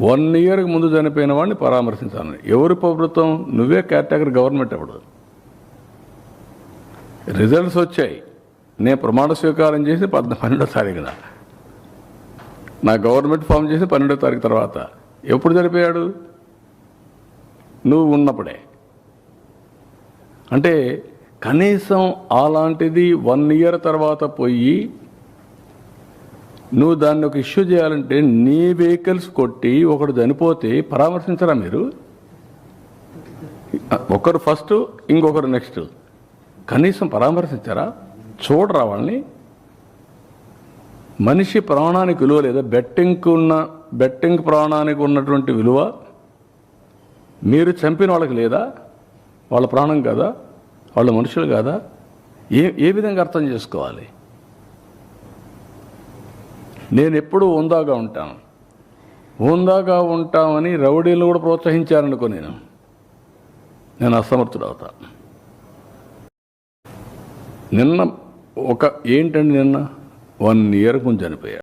One ఇయర్కి ముందు చనిపోయిన వాడిని పరామర్శించాలని. ఎవరి ప్రభుత్వం? నువ్వే కేటగిరీ గవర్నమెంట్ అప్పుడు రిజల్ట్స్ వచ్చాయి. నేను ప్రమాణ స్వీకారం చేసి పద్న పన్నెండో తారీఖున. నా గవర్నమెంట్ ఫామ్ చేసి పన్నెండో తారీఖు తర్వాత. ఎప్పుడు చనిపోయాడు? నువ్వు ఉన్నప్పుడే. అంటే కనీసం అలాంటిది వన్ ఇయర్ తర్వాత పోయి నువ్వు దాన్ని ఒక ఇష్యూ చేయాలంటే నీ వెహికల్స్ కొట్టి ఒకడు చనిపోతే పరామర్శించరా మీరు? ఒకరు ఫస్ట్ ఇంకొకరు నెక్స్ట్. కనీసం పరామర్శించారా? చూడరా వాళ్ళని. మనిషి ప్రాణానికి విలువ లేదా బెట్టింగ్కి ఉన్న బెట్టింగ్ ప్రాణానికి ఉన్నటువంటి విలువ మీరు చంపిన వాళ్ళకి లేదా? వాళ్ళ ప్రాణం కాదా? వాళ్ళ మనుషులు కాదా? ఏ ఏ విధంగా అర్థం చేసుకోవాలి? నేను ఎప్పుడూ ఉందాగా ఉంటాను. ఉందాగా ఉంటామని రౌడీలు కూడా ప్రోత్సహించారనుకో నేను. నేను అసమర్థుడు అవుతా నిన్న ఒక ఏంటండి నిన్న? వన్ ఇయర్ ముందు చనిపోయా.